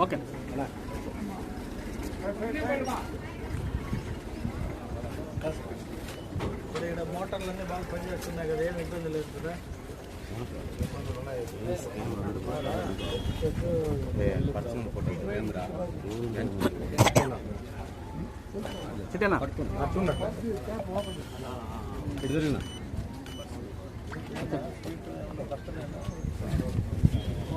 Okay ఇప్పుడు ఇక్కడ మోటార్లన్నీ బాగా పనిచేస్తున్నాయి కదా ఏమి ఇబ్బంది లేదు కదా చిట్టేనా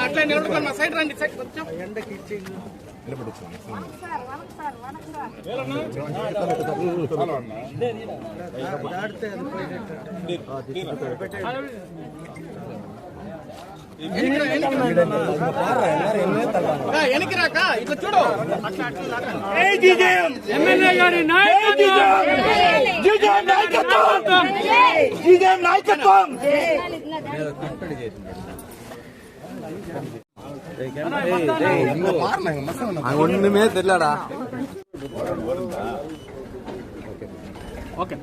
అట్లా నిలబడుకోండి మా సైడ్ రండి సైడ్ కొంచెం ఎండకి ఇచ్చి దాడితే అది పోయినట్టు వెనక్కి రాక ఇట్లా చూడు అట్లా అట్లా లాగండి. ఎమ్మెల్యే గారి ஒண்ணுமே தெரியலடா ఓకే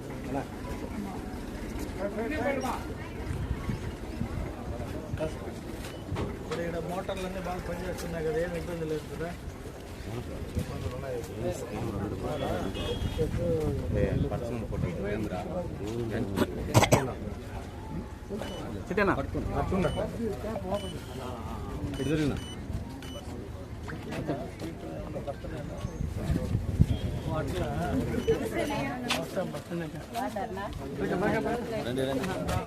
ఇప్పుడు ఇక్కడ మోటార్లన్నీ బాగా పనిచేస్తున్నాయి కదా ఏమి ఇబ్బంది లేదు కదా అట్లా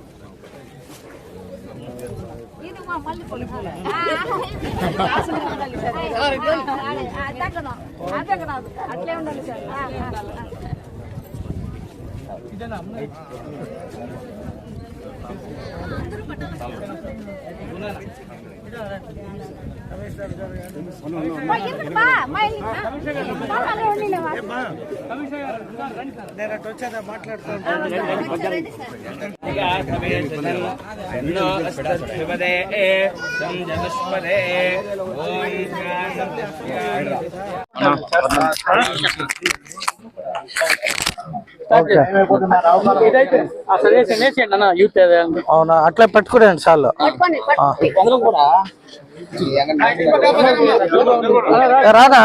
అట్లే ఉండాలి సార్. వచ్చేదా మాట్లాడుతూ ఎన్నో అస్తపదే సంజనుష్పదే ఓం యూత్ అవునా? అట్లా పెట్టుకోండి చాలు ఏ, రానా?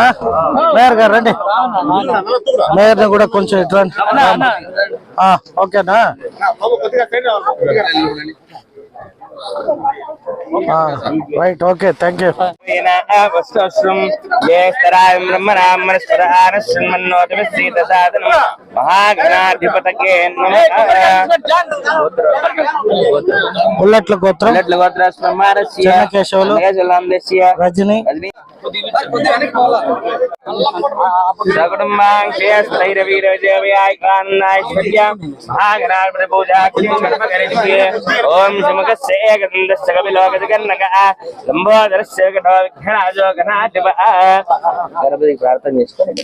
మేయర్ గారు రండి. మేయర్ని కూడా కొంచెం ఇట్లా ఆ, ఓకేనా? రైట్ ఓకే థ్యాంక్ యూ ఏ స్తరాయం మహాగణాధిపతకే బుల్లెట్ల గోత్రం. జలాందస్య రజని. ఓం సుముఖస్య ఏకదండస్య కపిలోకజగన్నక లంబోదరస్య కటోవిఘ్నాజో గణాధిప గణపతి ప్రార్థన చేసుకోండి.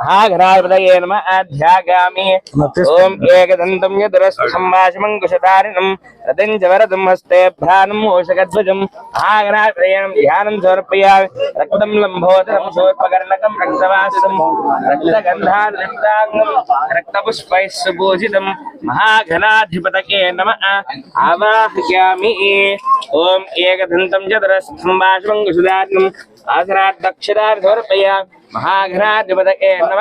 మహాగణాధిపతయే నమ. అధ్యాగామి ఓం ఏకదంతం యదురస్థం వాశమంకుశధారిణం రతిం హస్తే భ్రానం మూషకధ్వజం మహాగణాధిపతయం ధ్యానం సమర్పయామి రక్తం లంబోదరం శోత్పకర్ణకం రక్తవాసం రక్తగంధాంగం రక్తపుష్పైः సుపూజితం మహాఘనాధిపతకే నమ ఆవాహయామి ఓం ఏకదంతం చతురస్థం వాశమంకుశధారిణం ఆసనాదక్షరార్థమర్పయ మహాఘనాధిపతకే నమ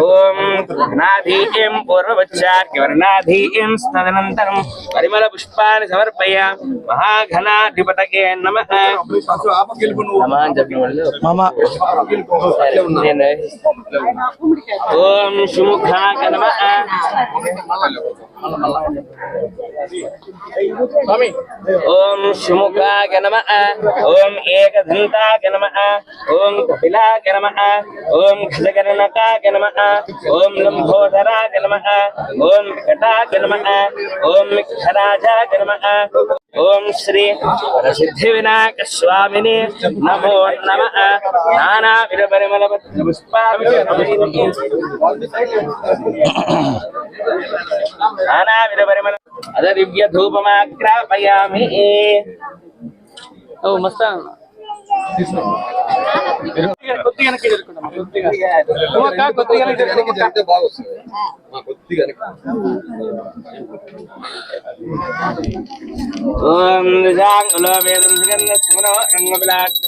ఓం ఘనాధీయం పూర్వవచ్చార్యవర్ణాధీయం తదనంతరం పరిమళ పుష్పాన్ని సమర్పయ మహాఘనాధిపతకే నమ నమ అని చెప్పిన వాళ్ళు మామ నేను ఓం సుముఖాయ నమ స్వామి ఓం సుముఖాయ నమ ఓం ఏకదంతాయ నమ ఓం కపిలాయ నమ ఓం గజగణనకాయ నమ ఓం లంబోదరాయ నమ ఓం వికటాయ నమ ఓం విఘ్నరాజాయ నమ ఓం శ్రీ సిద్ధి వినాయక స్వామిని నమో నమ నానా విధ పరిమళ నానా విధ పరిమళ అద దివ్య ధూపమాగ్రాపయామి ఓ మస్తా ఓం నిజాంగులో వేదం జగన్న సుమనో రంగబిలాగ్ర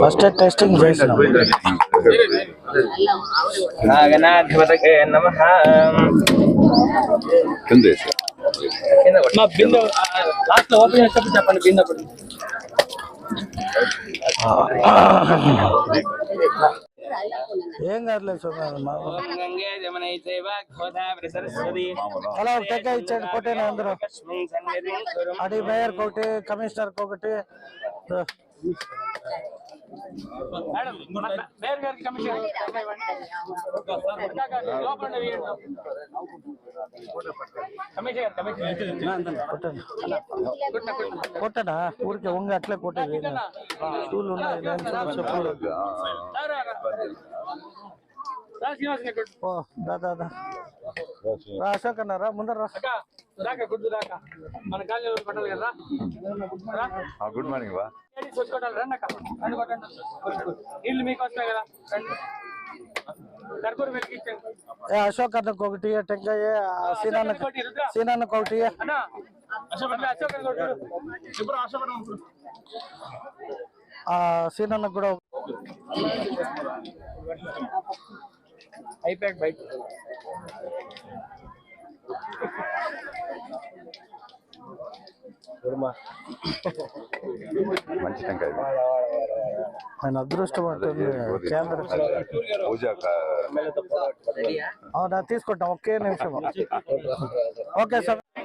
ఫస్ట్ టెస్టింగ్ చేసిన నాగనాధిపతకే నమః ತಂದೆ మా బిందె లాస్ట్లో ఓపెన్ చేసేటప్పుడు చెప్పండి బిందె అప్పుడు ఏం కాదులేదు స్వామి మా- ఓం గంగే జమునై చైవ గోదావరి సరస్వతి అలా ఒక టెక్క ఇచ్చాడు కొట్టేనా అందరూ తస్మిన్ సన్నిధిం కురు అడి మేయర్ ఒకటి కమిషనర్ ఒకటి మేడం మన మేయర్ గారికి కమిషన్ లోపల వేయండి. కమిషన్ గారు కమిషన్ కొట్టండి కొట్టడా ఊరికే ఉంగ అట్లే కొట్టేది స్కూల్ ఉన్నాయి నేను చెప్పులు ఓ దా దా దా రా అశోక్ అన్న రా ముందర రా దాకా గుడ్డు దాకా మన కాలేజీ కొట్టాలి కదా గుడ్ మార్నింగ్ బా కొట్టాలి రండి అక్క రండి కొట్టండి నీళ్ళు మీకు వస్తాయి కదా రండి అశోక్ అన్నకు ఒకటి టెంకాయ సీనాన్న సీనాన్నకు ఒకటి సీనాన్నకు కూడా ఒక- అయిపోయాక బయట మంచి టెంకాయ ఇది. ఆయన అదృష్టం ఉంటుంది కేంద్ర పూజ అవునా తీసుకుంటాం ఒకే నిమిషం. Okay sir.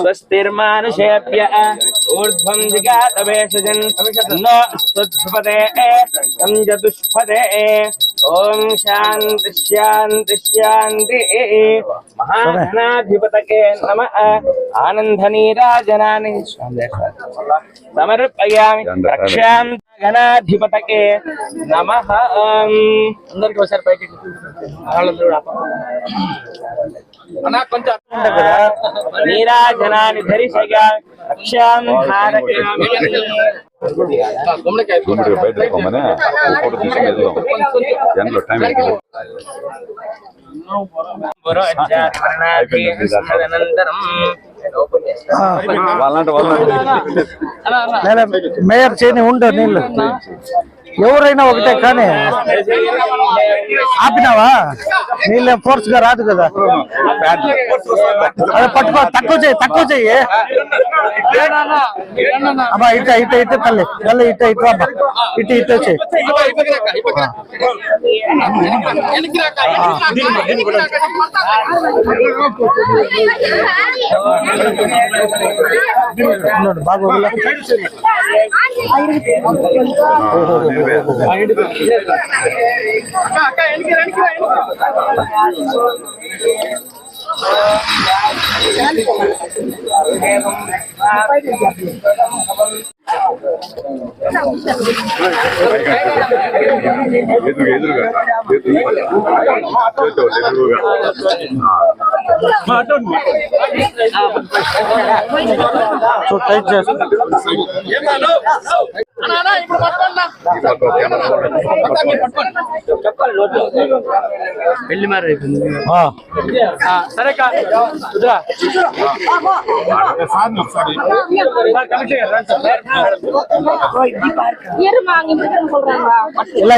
स्वस्तिर्मानुषेभ्य ऊर्ध्वं जिगातवेषजन् न स्वद्भुपदे सञ्जतुष्पदे ఓం శాంతి శాంతి శాంతి. మహాగణాధిపతకే నమ. ఆనంద నీరాజనాని. సమర్పయామి. గణాధిపతకే నమ. అందరికి ఒకసారి పైకి కొంచెం నీరాజనాన్ని ధరిసగా రక్షాం మేయర్ చేయని ఉండు నీళ్ళు. ఎవరైనా ఒకటే కానీ ఆపినావా? నీళ్ళే ఫోర్స్గా రాదు కదా. అదే పట్టుకో తక్కువ చేయి తక్కువ చెయ్యి ಅಮ್ಮ ಇಟ್ಟ ಇಟ್ಟ ಇಟ್ಟ ತಲ್ಲಿ. ಎಲ್ಲ ಇಟ್ಟ, ಇಟ್ಟು ಅಮ್ಮ ಇಟ್ಟು ಇಟ್ಟು ಹಚ್ಚಿ ನೋಡಿ ಅಕ್ಕ ಅಕ್ಕ ఎదురుగా ఎదురుగా ఎదురుగా సో వెళ్ళి మరి అయిపోయింది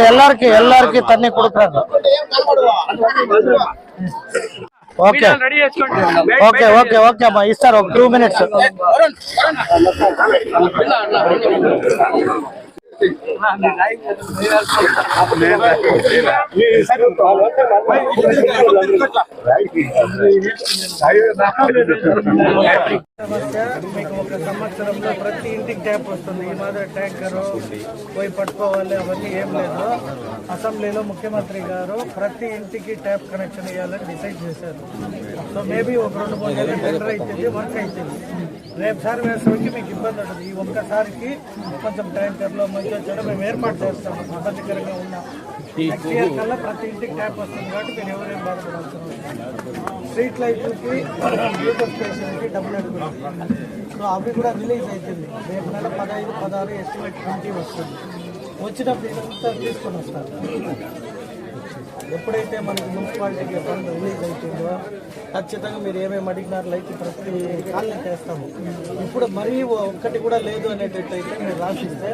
எல்லாருக்கும் எல்லாருக்கும் தண்ணி கொடுக்குறாங்க. ఓకే ఓకే ఓకే ఓకే అమ్మా ఇస్తారు ఒక టూ మినిట్స్ మీకు ఒక సంవత్సరంలో ప్రతి ఇంటికి ట్యాప్ వస్తుంది ఈ మాదిరి ట్యాంకర్ పోయి పట్టుకోవాలి అవన్నీ ఏం లేదు అసెంబ్లీలో ముఖ్యమంత్రి గారు ప్రతి ఇంటికి ట్యాప్ కనెక్షన్ ఇవ్వాలని డిసైడ్ చేశారు సో మేబీ ఒక రెండు మూడు నెలలు టెండర్ అవుతుంది వర్క్ అవుతుంది రేపు సారి వేసరికి మీకు ఇబ్బంది ఉంటుంది ఈ ఒక్కసారికి కొంచెం ట్యాంకర్లో మంచి మేము ఏర్పాటు చేస్తాం. ఇబ్బందికరంగా ఉన్నాం నెక్స్ట్ ఇయర్ కల్లా ప్రతి ఇంటికి ట్యాప్ వస్తుంది కాబట్టి మీరు ఎవరేం బాధపడాల్సిన. స్ట్రీట్ లైట్లకి బ్యూటిఫ్ స్టేషన్కి డబ్బులు సో అవి కూడా రిలీజ్ అవుతుంది రేపు నెల పదహైదు పదహారు ఎస్టిమేట్ ట్వంటీ వస్తుంది. వచ్చినప్పుడు ఇదంతా తీసుకొని వస్తారు. ఎప్పుడైతే మనకి మున్సిపాలిటీకి ఫండ్ రిలీజ్ అవుతుందో ఖచ్చితంగా మీరు ఏమేమి అడిగినారు లైట్ ప్రతి కాలనీ చేస్తాము. ఇప్పుడు మరీ ఒక్కటి కూడా లేదు అనేటట్టయితే మీరు రాసిస్తే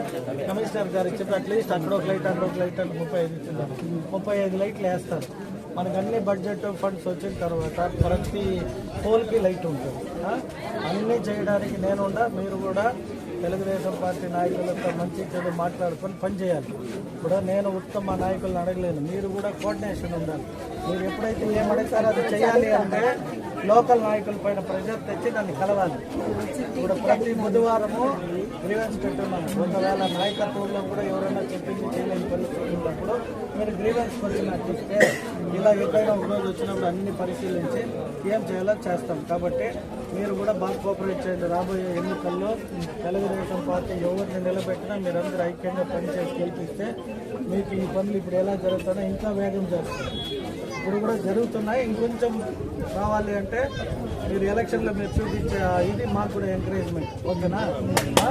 కమిషనర్ గారు చెప్పి అట్లీస్ట్ అక్కడ ఒక లైట్ అక్కడ ఒక లైట్ అంటే ముప్పై ఐదు ఇచ్చిందారు ముప్పై ఐదు లైట్లు వేస్తారు. మనకు అన్ని బడ్జెట్ ఫండ్స్ వచ్చిన తర్వాత ప్రతి పోల్కి లైట్ ఉంటుంది. అన్నీ చేయడానికి నేనుండా మీరు కూడా తెలుగుదేశం పార్టీ నాయకులతో మంచి చెడు మాట్లాడుకొని పనిచేయాలి ఇప్పుడు నేను ఉత్తమ నాయకులను అడగలేను. మీరు కూడా కోఆర్డినేషన్ ఉండాలి. మీరు ఎప్పుడైతే ఏం అది చేయాలి అంటే లోకల్ నాయకుల పైన ప్రెజర్ తెచ్చి నన్ను కలవాలి. ఇప్పుడు ప్రతి బుధవారము గ్రీవెన్స్ పెట్టున్నాను ఒకవేళ నాయకత్వంలో కూడా ఎవరైనా చెప్పింది చేయలేని పరిస్థితి ఉన్నప్పుడు మీరు గ్రీవెన్స్ వచ్చి నాకు ఇలా ఎప్పుడైనా ఒకరోజు వచ్చినప్పుడు అన్ని పరిశీలించి ఏం చేయాలో చేస్తాం. కాబట్టి మీరు కూడా బాగా కోఆపరేట్ చేయండి. రాబోయే ఎన్నికల్లో తెలుగుదేశం పార్టీ ఎవరిని నిలబెట్టినా మీరందరూ ఐక్యంగా పనిచేసి గెలిపిస్తే మీకు ఈ పనులు ఇప్పుడు ఎలా జరుగుతాయో ఇంకా వేగం చేస్తారు. ఇప్పుడు కూడా జరుగుతున్నాయి. ఇంకొంచెం రావాలి అంటే మీరు ఎలక్షన్లో మీరు చూపించే ఇది మాకు కూడా ఎంకరేజ్మెంట్. ఓకేనా? ఆ?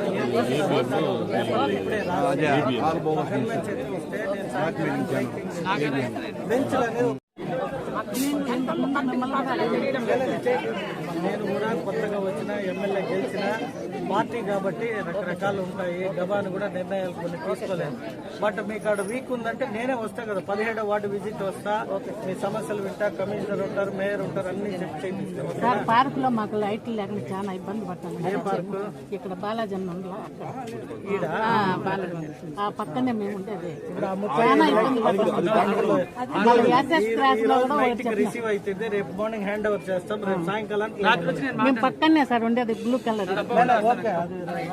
రోడ్లు ఉన్నాయి మీరు ఒక అర్జీ ఇప్పుడే రాసి ఇప్పుడే రాసి హెల్మెట్ చేతికి ఇస్తే నేను సాయంత్రం లైటింగ్ బెంచ్లు అనేది నేను కూడా కొత్తగా వచ్చిన ఎమ్మెల్యే గెలిచిన పార్టీ కాబట్టి రకరకాలు ఉంటాయి. గబాను కూడా నిర్ణయాలు కొన్ని తీసుకోలేదు. బట్ మీకు ఆడ వీక్ ఉందంటే నేనే వస్తా కదా. పదిహేడో వార్డు విజిట్ వస్తా. మీ సమస్యలు వింటా కమిషనర్ ఉంటారు మేయర్ ఉంటారు అన్ని చెక్ చేయిస్తాం పార్క్లో మాకు లైట్లు లేకుండా చాలా ఇబ్బంది పడతాను పార్కు? ఇక్కడ బాలాజన్ ఈడ? ఆ, పక్కనే మేము ఉండేది. చాలా ఇబ్బంది రిసీవ్ అవుతుంది. రేపు మార్నింగ్ హ్యాండ్ ఓవర్ చేస్తాం. రేపు సాయంకాలానికి మేము పక్కనే సార్ ఉండేది బ్లూ కలర్ అది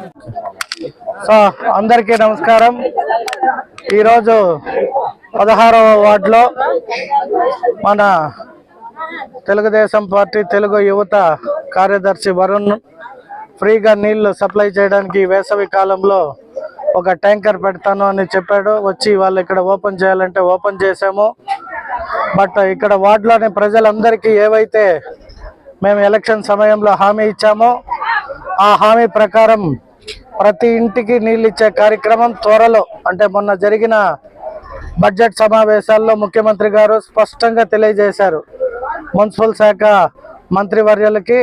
సో అందరికీ నమస్కారం. ఈరోజు పదహారవ వార్డులో మన తెలుగుదేశం పార్టీ తెలుగు యువత కార్యదర్శి వరుణ్ ఫ్రీగా నీళ్ళు సప్లై చేయడానికి వేసవి కాలంలో ఒక ట్యాంకర్ పెడతాను అని చెప్పాడు. వచ్చి వాళ్ళు ఇక్కడ ఓపెన్ చేయాలంటే ఓపెన్ చేసాము బట్ ఇక్కడ వార్డులోని ప్రజలందరికీ ఏవైతే మేము ఎలక్షన్ సమయంలో హామీ ఇచ్చామో. ఆ హామీ ప్రకారం ప్రతి ఇంటికి నీళ్ళు ఇచ్చే కార్యక్రమం త్వరలో అంటే మొన్న జరిగిన బడ్జెట్ సమావేశాల్లో ముఖ్యమంత్రి గారు స్పష్టంగా తెలియజేశారు. మున్సిపల్ శాఖ మంత్రివర్యులకి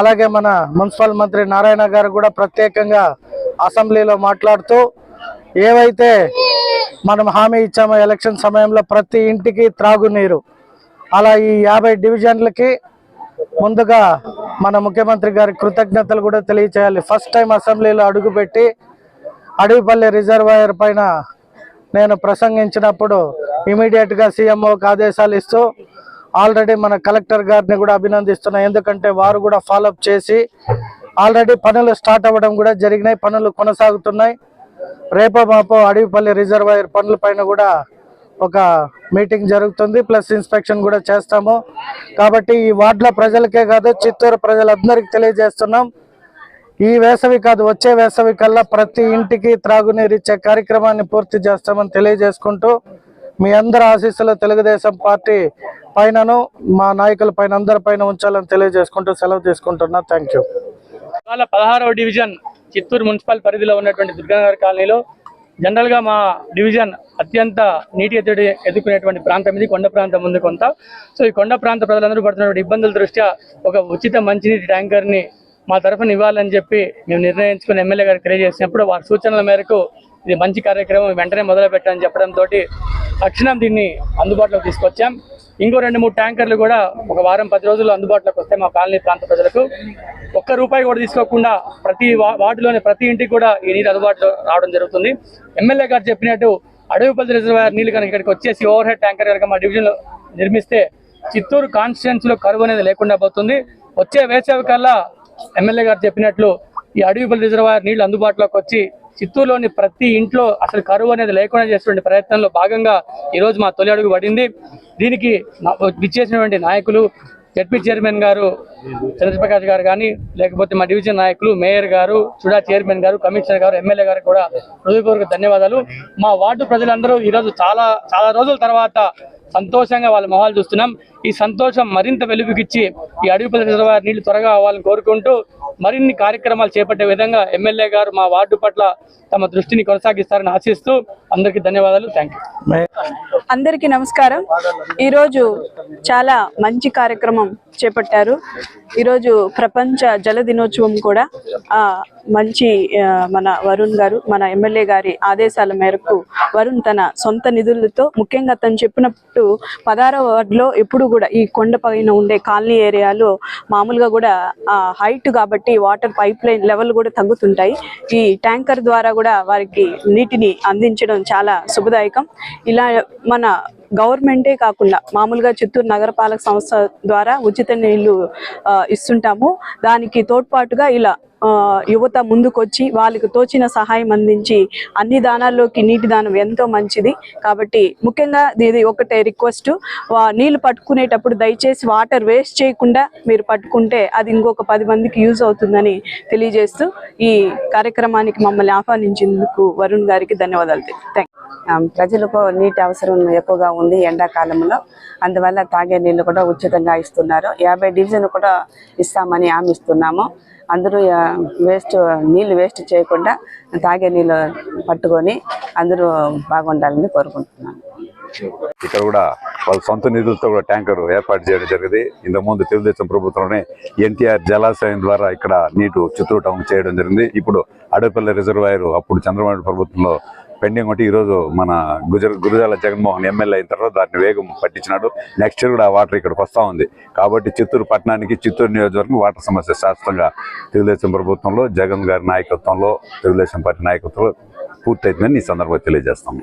అలాగే మన మున్సిపల్ మంత్రి నారాయణ గారు కూడా ప్రత్యేకంగా అసెంబ్లీలో మాట్లాడుతూ ఏవైతే మనం హామీ ఇచ్చామో ఎలక్షన్ సమయంలో ప్రతి ఇంటికి త్రాగునీరు అలా ఈ యాభై డివిజన్లకి ముందుగా మన ముఖ్యమంత్రి గారి కృతజ్ఞతలు కూడా తెలియచేయాలి. ఫస్ట్ టైం అసెంబ్లీలో అడుగుపెట్టి అడవిపల్లి రిజర్వాయర్ పైన నేను ప్రసంగించినప్పుడు ఇమీడియట్గా సీఎంఓకి ఆదేశాలు ఇస్తూ ఆల్రెడీ మన కలెక్టర్ గారిని కూడా అభినందిస్తున్నా. ఎందుకంటే వారు కూడా ఫాలోఅప్ చేసి ఆల్రెడీ పనులు స్టార్ట్ అవ్వడం కూడా జరిగినాయి పనులు కొనసాగుతున్నాయి. రేపో మాపో అడవిపల్లి రిజర్వాయర్ పనుల పైన కూడా ఒక మీటింగ్ జరుగుతుంది ప్లస్ ఇన్స్పెక్షన్ కూడా చేస్తాము. కాబట్టి ఈ వార్డుల ప్రజలకే కాదు చిత్తూరు ప్రజలందరికీ తెలియజేస్తున్నాం. ఈ వేసవి కాదు వచ్చే వేసవి కల్లా ప్రతి ఇంటికి త్రాగునీరు ఇచ్చే కార్యక్రమాన్ని పూర్తి చేస్తామని తెలియజేసుకుంటూ మీ అందరి ఆశీస్సులు తెలుగుదేశం పార్టీ పైనను మా నాయకుల పైన అందరి పైన ఉంచాలని తెలియజేసుకుంటూ సెలవు తీసుకుంటున్నా. థ్యాంక్ యూ పదహారవ డివిజన్ చిత్తూరు మున్సిపల్ పరిధిలో ఉన్నటువంటి దుర్గానగర్ కాలనీలో జనరల్గా మా డివిజన్ అత్యంత నీటి ఎత్తుడి ఎదుర్కొనేటువంటి ప్రాంతం ఇది కొండ ప్రాంతం ఉంది కొంత. సో ఈ కొండ ప్రాంత ప్రజలందరూ పడుతున్నటువంటి ఇబ్బందుల దృష్ట్యా ఒక ఉచిత మంచినీటి ట్యాంకర్ని మా తరఫున ఇవ్వాలని చెప్పి మేము నిర్ణయించుకుని ఎమ్మెల్యే గారికి తెలియజేసినప్పుడు వారి సూచనల మేరకు ఇది మంచి కార్యక్రమం వెంటనే మొదలుపెట్టాలని చెప్పడంతో తక్షణం దీన్ని అందుబాటులోకి తీసుకొచ్చాం. ఇంకో రెండు మూడు ట్యాంకర్లు కూడా ఒక వారం పది రోజుల్లో అందుబాటులోకి వస్తాయి మా కాలనీ ప్రాంత ప్రజలకు ఒక్క రూపాయి కూడా తీసుకోకుండా ప్రతి వా- వార్డులోని ప్రతి ఇంటికి కూడా ఈ నీరు అందుబాటులో రావడం జరుగుతుంది. ఎమ్మెల్యే గారు చెప్పినట్టు అడవిపల్లి రిజర్వాయర్ నీళ్ళు కనుక ఇక్కడికి వచ్చేసి ఓవర్ హెడ్ ట్యాంకర్ కనుక మా డివిజన్లో నిర్మిస్తే చిత్తూరు కాన్స్టిట్యున్సీలో కరువు అనేది లేకుండా పోతుంది. వచ్చే వేసవి కల్లా ఎమ్మెల్యే గారు చెప్పినట్లు ఈ అడవిపల్లి రిజర్వాయర్ నీళ్ళు అందుబాటులోకి వచ్చి చిత్తూరులోని ప్రతి ఇంట్లో అసలు కరువు అనేది లేకుండా చేసేటువంటి ప్రయత్నంలో భాగంగా ఈరోజు మా తొలి అడుగు పడింది. దీనికి విచ్చేసినటువంటి నాయకులు జడ్పీ చైర్మన్ గారు చంద్రప్రకాష్ గారు కానీ లేకపోతే మా డివిజన్ నాయకులు మేయర్ గారు చుడా చైర్మన్ గారు కమిషనర్ గారు ఎమ్మెల్యే గారు కూడా హృదయపూర్వక ధన్యవాదాలు. మా వార్డు ప్రజలందరూ ఈరోజు చాలా చాలా రోజుల తర్వాత సంతోషంగా వాళ్ళ మొహాలు చూస్తున్నాం. ఈ సంతోషం మరింత వెలుగుకిచ్చి ఈ అడవిపల్లి వారి నీళ్ళు త్వరగా అవ్వాలని కోరుకుంటూ మరిన్ని కార్యక్రమాలు చేపట్టే విధంగా ఎమ్మెల్యే గారు మా వార్డు పట్ల తమ దృష్టిని కొనసాగిస్తారని ఆశిస్తూ అందరికీ ధన్యవాదాలు. థ్యాంక్ యూ అందరికీ నమస్కారం. ఈరోజు చాలా మంచి కార్యక్రమం చేపట్టారు. ఈరోజు ప్రపంచ జల దినోత్సవం కూడా ఆ, మంచి మన వరుణ్ గారు మన ఎమ్మెల్యే గారి ఆదేశాల మేరకు వరుణ్ తన సొంత నిధులతో ముఖ్యంగా తను చెప్పినట్టు పదారవ వార్డులో ఎప్పుడు కూడా ఈ కొండ పైన ఉండే కాలనీ ఏరియాలో మామూలుగా కూడా హైట్ కాబట్టి వాటర్ పైప్ లైన్ లెవెల్ కూడా తగ్గుతుంటాయి. ఈ ట్యాంకర్ ద్వారా కూడా వారికి నీటిని అందించడం చాలా శుభదాయకం. ఇలా మన గవర్నమెంటే కాకుండా మామూలుగా చిత్తూరు నగరపాలక సంస్థ ద్వారా ఉచిత నీళ్ళు ఆ, ఇస్తుంటాము. దానికి తోడ్పాటుగా ఇలా యువత ముందుకొచ్చి వాళ్ళకి తోచిన సహాయం అందించి అన్ని దానాల్లోకి నీటి దానం ఎంతో మంచిది. కాబట్టి ముఖ్యంగా ఇది ఒకటే రిక్వెస్ట్. నీళ్ళు పట్టుకునేటప్పుడు దయచేసి వాటర్ వేస్ట్ చేయకుండా మీరు పట్టుకుంటే అది ఇంకొక పది మందికి యూజ్ అవుతుందని తెలియజేస్తూ ఈ కార్యక్రమానికి మమ్మల్ని ఆహ్వానించేందుకు వరుణ్ గారికి ధన్యవాదాలు. థ్యాంక్ ప్రజలకు నీటి అవసరం ఎక్కువగా ఉంది ఎండాకాలంలో. అందువల్ల తాగే నీళ్ళు కూడా ఉచితంగా ఇస్తున్నారు. యాభై డివిజన్ కూడా ఇస్తామని హామీ ఇస్తున్నాము. అందరూ వేస్ట్ నీళ్ళు వేస్ట్ చేయకుండా తాగే నీళ్ళు పట్టుకొని అందరూ బాగుండాలని కోరుకుంటున్నాను. ఇక్కడ కూడా వాళ్ళ సొంత నిధులతో కూడా ట్యాంకర్ ఏర్పాటు చేయడం జరిగింది. ఇంతకుముందు తెలుగుదేశం ప్రభుత్వంలోనే ఎన్టీఆర్ జలాశయం ద్వారా ఇక్కడ నీటు చిత్తూరు టౌన్ చేయడం జరిగింది. ఇప్పుడు అడవిపల్లి రిజర్వాయర్ అప్పుడు చంద్రబాబు ప్రభుత్వంలో పెండింగ్ ఒకటి ఈరోజు మన గుజర గురుజాల జగన్మోహన్ ఎమ్మెల్యే అయిన తర్వాత దాన్ని వేగం పట్టించినాడు. నెక్స్ట్ ఇయర్ కూడా ఆ వాటర్ ఇక్కడ వస్తూ ఉంది. కాబట్టి చిత్తూరు పట్టణానికి చిత్తూరు నియోజకవర్గం వాటర్ సమస్య శాశ్వతంగా తెలుగుదేశం ప్రభుత్వంలో జగన్ గారి నాయకత్వంలో తెలుగుదేశం పార్టీ నాయకత్వంలో పూర్తయితుందని ఈ సందర్భంగా తెలియజేస్తాము.